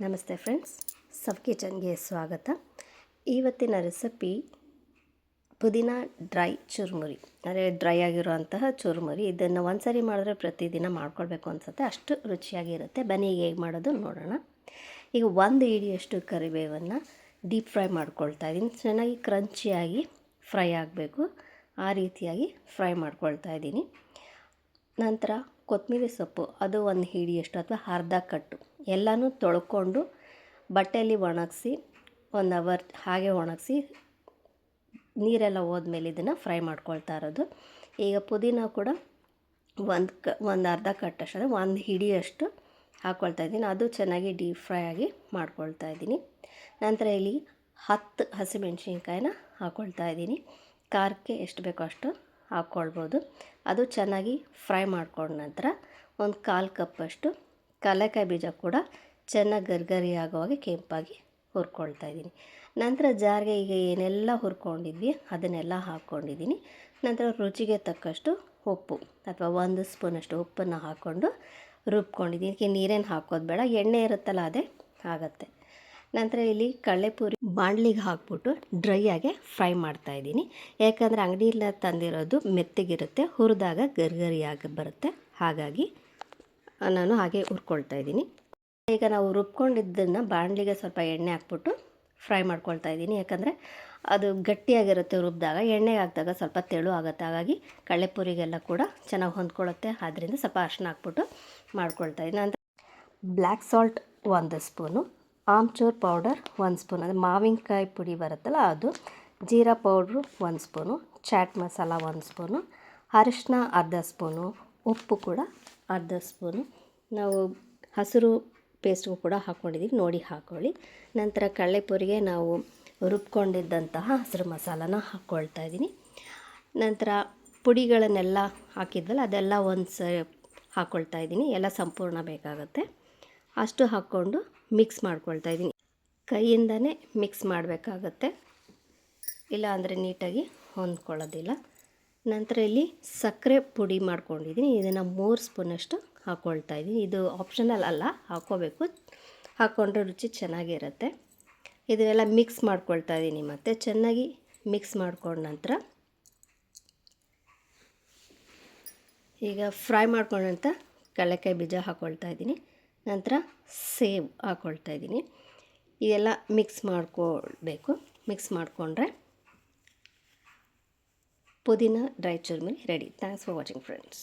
ನಮಸ್ತೆ ಫ್ರೆಂಡ್ಸ್ ಸಬ್ ಕಿಚನ್ಗೆ ಸ್ವಾಗತ. ಇವತ್ತಿನ ರೆಸಿಪಿ ಪುದೀನ ಡ್ರೈ ಚುರುಮುರಿ. ಅಂದರೆ ಡ್ರೈ ಆಗಿರುವಂತಹ ಚುರುಮುರಿ. ಇದನ್ನು ಒಂದ್ಸರಿ ಮಾಡಿದ್ರೆ ಪ್ರತಿದಿನ ಮಾಡ್ಕೊಳ್ಬೇಕು ಅನಿಸುತ್ತೆ. ಅಷ್ಟು ರುಚಿಯಾಗಿರುತ್ತೆ ಬನ್ನಿ ಹೇಗೆ ಮಾಡೋದು ನೋಡೋಣ. ಈಗ ಒಂದು ಇಡಿಯಷ್ಟು ಕರಿಬೇವನ್ನು ಡೀಪ್ ಫ್ರೈ ಮಾಡ್ಕೊಳ್ತಾ ಇದ್ದೀನಿ. ಚೆನ್ನಾಗಿ ಕ್ರಂಚಿಯಾಗಿ ಫ್ರೈ ಆಗಬೇಕು. ಆ ರೀತಿಯಾಗಿ ಫ್ರೈ ಮಾಡ್ಕೊಳ್ತಾ ಇದ್ದೀನಿ. ನಂತರ ಕೊತ್ತಂಬರಿ ಸೊಪ್ಪು. ಅದು ಒಂದು ಹಿಡಿಯಷ್ಟು ಅಥವಾ ಅರ್ಧ ಕಟ್ಟು. ಎಲ್ಲನೂ ತೊಳ್ಕೊಂಡು ಬಟ್ಟೆಯಲ್ಲಿ ಒಣಗಿಸಿ ಒಂದು ಅವರ್ ಹಾಗೆ ಒಣಗಿಸಿ ನೀರೆಲ್ಲ ಹೋದ್ಮೇಲೆ ಇದನ್ನು ಫ್ರೈ ಮಾಡ್ಕೊಳ್ತಾ ಇರೋದು. ಈಗ ಪುದೀನ ಕೂಡ ಒಂದು ಕ, ಒಂದು ಅರ್ಧ ಕಟ್ಟಷ್ಟು ಅಂದರೆ ಒಂದು ಹಿಡಿಯಷ್ಟು ಹಾಕ್ಕೊಳ್ತಾ ಇದ್ದೀನಿ. ಅದು ಚೆನ್ನಾಗಿ ಡೀಪ್ ಫ್ರೈ ಆಗಿ ಮಾಡ್ಕೊಳ್ತಾ ಇದ್ದೀನಿ. ನಂತರ ಇಲ್ಲಿ ಹತ್ತು ಹಸಿಮೆಣ್ಸಿನ್ಕಾಯಿನ ಹಾಕ್ಕೊಳ್ತಾ ಇದ್ದೀನಿ. ಖಾರಕ್ಕೆ ಎಷ್ಟು ಬೇಕೋ ಅಷ್ಟು ಹಾಕ್ಕೊಳ್ಬೋದು ಅದು ಚೆನ್ನಾಗಿ ಫ್ರೈ ಮಾಡ್ಕೊಂಡ ನಂತರ ಒಂದು ಕಾಲು ಕಪ್ಪಷ್ಟು ಕಡಲೆಕಾಯಿ ಬೀಜ ಕೂಡ ಚೆನ್ನಾಗಿ ಗರ್ಗರಿ ಆಗುವಾಗೆ ಕೆಂಪಾಗಿ ಹುರ್ಕೊಳ್ತಾ ಇದ್ದೀನಿ. ನಂತರ ಜಾರಿಗೆ ಈಗ ಏನೆಲ್ಲ ಹುರ್ಕೊಂಡಿದ್ವಿ ಅದನ್ನೆಲ್ಲ ಹಾಕ್ಕೊಂಡಿದ್ದೀನಿ ನಂತರ ರುಚಿಗೆ ತಕ್ಕಷ್ಟು ಉಪ್ಪು ಅಥವಾ ಒಂದು ಸ್ಪೂನಷ್ಟು ಉಪ್ಪನ್ನು ಹಾಕ್ಕೊಂಡು ರುಬ್ಕೊಂಡಿದ್ದೀನಿ. ಇದಕ್ಕೆ ನೀರೇನು ಹಾಕೋದು ಬೇಡ, ಎಣ್ಣೆ ಇರುತ್ತಲ್ಲ ಅದೇ ಆಗುತ್ತೆ. ನಂತರ ಇಲ್ಲಿ ಕಡಲೆಪುರಿ ಬಾಣಲಿಗೆ ಹಾಕ್ಬಿಟ್ಟು ಡ್ರೈ ಆಗಿ ಫ್ರೈ ಮಾಡ್ತಾಯಿದ್ದೀನಿ ಯಾಕಂದರೆ ಅಂಗಡಿಯಿಂದ ತಂದಿರೋದು ಮೆತ್ತಗಿರುತ್ತೆ, ಹುರಿದಾಗ ಗರ್ಗರಿಯಾಗಿ ಬರುತ್ತೆ. ಹಾಗಾಗಿ ನಾನು ಹಾಗೆ ಹುರ್ಕೊಳ್ತಾ ಇದ್ದೀನಿ. ಈಗ ನಾವು ರುಬ್ಕೊಂಡಿದ್ದನ್ನು ಬಾಣಲಿಗೆ ಸ್ವಲ್ಪ ಎಣ್ಣೆ ಹಾಕ್ಬಿಟ್ಟು ಫ್ರೈ ಮಾಡ್ಕೊಳ್ತಾ ಇದ್ದೀನಿ. ಯಾಕಂದರೆ ಅದು ಗಟ್ಟಿಯಾಗಿರುತ್ತೆ ರುಬ್ಬಿದಾಗ ಎಣ್ಣೆಗೆ ಹಾಕಿದಾಗ ಸ್ವಲ್ಪ ತೆಳು ಆಗುತ್ತೆ. ಹಾಗಾಗಿ ಕಳ್ಳೆಪುರಿಗೆಲ್ಲ ಕೂಡ ಚೆನ್ನಾಗಿ ಹೊಂದ್ಕೊಳ್ಳುತ್ತೆ ಆದ್ದರಿಂದ ಸ್ವಲ್ಪ ಅರ್ಶಿನ ಹಾಕ್ಬಿಟ್ಟು ಮಾಡ್ಕೊಳ್ತಾ ಇದ್ದೀನಿ. ಅಂದರೆ ಬ್ಲ್ಯಾಕ್ ಸಾಲ್ಟ್ ಒಂದು ಸ್ಪೂನು, ಆಮ್ಚೂರ್ ಪೌಡರ್ ಒಂದು ಸ್ಪೂನ್. ಅಂದರೆ ಮಾವಿನಕಾಯಿ ಪುಡಿ ಬರುತ್ತಲ್ಲ ಅದು, ಜೀರಾ ಪೌಡ್ರು ಒಂದು ಸ್ಪೂನು, ಚಾಟ್ ಮಸಾಲ ಒಂದು ಸ್ಪೂನು ಅರಿಶಿನ ಅರ್ಧ ಸ್ಪೂನು, ಉಪ್ಪು ಕೂಡ ಅರ್ಧ ಸ್ಪೂನು. ನಾವು ಹಸಿರು ಪೇಸ್ಟ್ಗೂ ಕೂಡ ಹಾಕ್ಕೊಂಡಿದ್ದೀವಿ ನೋಡಿ ಹಾಕ್ಕೊಳ್ಳಿ ನಂತರ ಕಡಲೆಪುರಿಗೆ ನಾವು ರುಬ್ಕೊಂಡಿದ್ದಂತಹ ಹಸಿರು ಮಸಾಲನ ಹಾಕ್ಕೊಳ್ತಾ ಇದ್ದೀನಿ. ನಂತರ ಪುಡಿಗಳನ್ನೆಲ್ಲ ಹಾಕಿದ್ವಲ್ಲ, ಅದೆಲ್ಲ ಒಂದು ಸ ಹಾಕ್ಕೊಳ್ತಾ ಇದ್ದೀನಿ. ಎಲ್ಲ ಸಂಪೂರ್ಣ ಬೇಕಾಗುತ್ತೆ. ಅಷ್ಟು ಹಾಕ್ಕೊಂಡು ಮಿಕ್ಸ್ ಮಾಡ್ಕೊಳ್ತಾ ಇದ್ದೀನಿ. ಕೈಯಿಂದನೇ ಮಿಕ್ಸ್ ಮಾಡಬೇಕಾಗತ್ತೆ. ಇಲ್ಲ ಅಂದರೆ ನೀಟಾಗಿ ಹೊಂದ್ಕೊಳ್ಳೋದಿಲ್ಲ. ನಂತರ ಇಲ್ಲಿ ಸಕ್ಕರೆ ಪುಡಿ ಮಾಡ್ಕೊಂಡಿದ್ದೀನಿ. ಇದನ್ನು ಮೂರು ಸ್ಪೂನಷ್ಟು ಹಾಕ್ಕೊಳ್ತಾ ಇದ್ದೀನಿ. ಇದು ಆಪ್ಷನಲ್ ಅಲ್ಲ ಹಾಕ್ಕೋಬೇಕು ಹಾಕ್ಕೊಂಡ್ರೆ ರುಚಿ ಚೆನ್ನಾಗಿರುತ್ತೆ. ಇದನ್ನೆಲ್ಲ ಮಿಕ್ಸ್ ಮಾಡ್ಕೊಳ್ತಾ ಇದ್ದೀನಿ ಮತ್ತು. ಚೆನ್ನಾಗಿ ಮಿಕ್ಸ್ ಮಾಡ್ಕೊಂಡ ನಂತರ ಈಗ ಫ್ರೈ ಮಾಡ್ಕೊಂಡಂಥ ಕಡಲೆಕಾಯಿ ಬೀಜ ಹಾಕ್ಕೊಳ್ತಾ ಇದ್ದೀನಿ. ನಂತರ ಸೇವ್ ಹಾಕ್ಕೊಳ್ತಾ ಇದ್ದೀನಿ. ಇದೆಲ್ಲ ಮಿಕ್ಸ್ ಮಾಡ್ಕೊಳ್ಬೇಕು. ಮಿಕ್ಸ್ ಮಾಡಿಕೊಂಡ್ರೆ pudina dry churmuri ready thanks for watching friends